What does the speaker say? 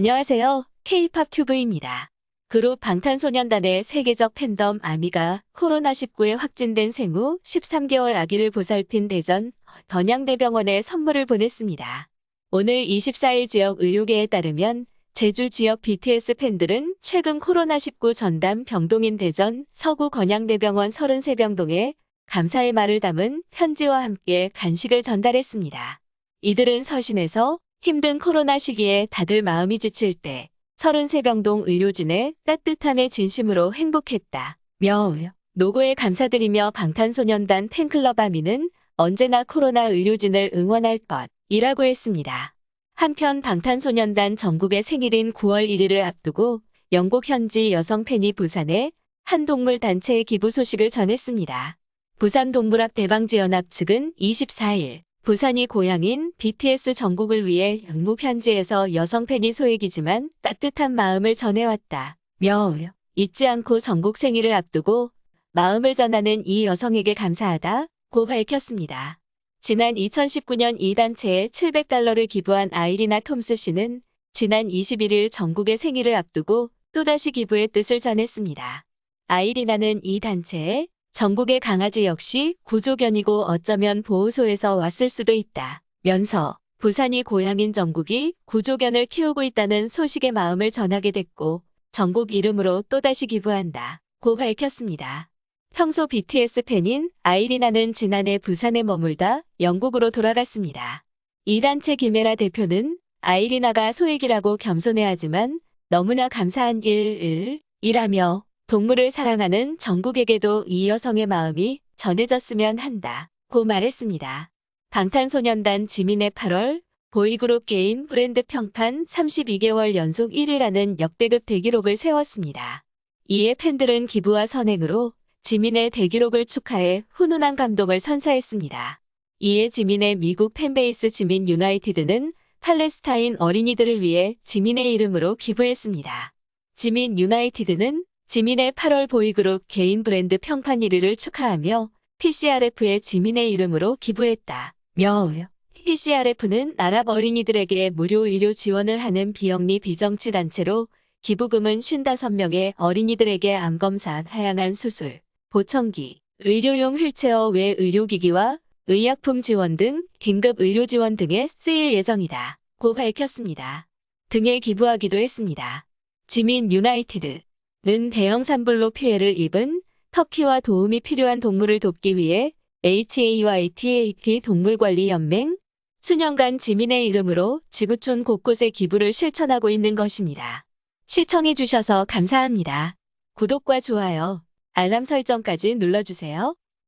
안녕하세요. K-팝 튜브입니다. 그룹 방탄소년단의 세계적 팬덤 아미가 코로나19에 확진된 생후 13개월 아기를 보살핀 대전 던양대병원에 선물을 보냈습니다. 오늘 24일 지역 의료계에 따르면 제주 지역 BTS 팬들은 최근 코로나19 전담 병동인 대전 서구 건양대병원 33병동에 감사의 말을 담은 편지와 함께 간식을 전달했습니다. 이들은 서신에서 힘든 코로나 시기에 다들 마음이 지칠 때 33병동 의료진의 따뜻함에 진심으로 행복했다. 며 노고에 감사드리며 방탄소년단 팬클럽 아미는 언제나 코로나 의료진을 응원할 것이라고 했습니다. 한편 방탄소년단 전국의 생일인 9월 1일을 앞두고 영국 현지 여성 팬이 부산에 한 동물 단체의 기부 소식을 전했습니다. 부산동물학 대방지연합 측은 24일 부산이 고향인 BTS 전국을 위해 영국 현지에서 여성 팬이 소액이지만 따뜻한 마음을 전해왔다. 며 잊지 않고 전국 생일을 앞두고 마음을 전하는 이 여성에게 감사하다 고 밝혔습니다. 지난 2019년 이 단체에 700달러를 기부한 아이리나 톰스 씨는 지난 21일 전국의 생일을 앞두고 또다시 기부의 뜻을 전했습니다. 아이리나는 이 단체에 전국의 강아지 역시 구조견이고 어쩌면 보호소에서 왔을 수도 있다. 면서 부산이 고향인 전국이 구조견을 키우고 있다는 소식의 마음을 전하게 됐고 전국 이름으로 또다시 기부한다. 고 밝혔습니다. 평소 BTS 팬인 아이리나는 지난해 부산에 머물다 영국으로 돌아갔습니다. 이 단체 김혜라 대표는 아이리나가 소액이라고 겸손해하지만 너무나 감사한 일이라며 동물을 사랑하는 전국에게도 이 여성의 마음이 전해졌으면 한다. 고 말했습니다. 방탄소년단 지민의 8월 보이그룹 개인 브랜드 평판 32개월 연속 1위라는 역대급 대기록을 세웠습니다. 이에 팬들은 기부와 선행으로 지민의 대기록을 축하해 훈훈한 감동을 선사했습니다. 이에 지민의 미국 팬베이스 지민 유나이티드는 팔레스타인 어린이들을 위해 지민의 이름으로 기부했습니다. 지민 유나이티드는 지민의 8월 보이그룹 개인 브랜드 평판 1위를 축하하며 PCRF의 지민의 이름으로 기부했다. 며 PCRF는 나랍 어린이들에게 무료 의료 지원을 하는 비영리 비정치 단체로 기부금은 55명의 어린이들에게 암검사, 다양한 수술, 보청기, 의료용 휠체어 외 의료기기와 의약품 지원 등 긴급 의료 지원 등에 쓰일 예정이다. 고 밝혔습니다. 등에 기부하기도 했습니다. 지민 유나이티드 는 대형 산불로 피해를 입은 터키와 도움이 필요한 동물을 돕기 위해 HAYTAT 동물관리연맹 수년간 지민의 이름으로 지구촌 곳곳에 기부를 실천하고 있는 것입니다. 시청해주셔서 감사합니다. 구독과 좋아요, 알람 설정까지 눌러주세요.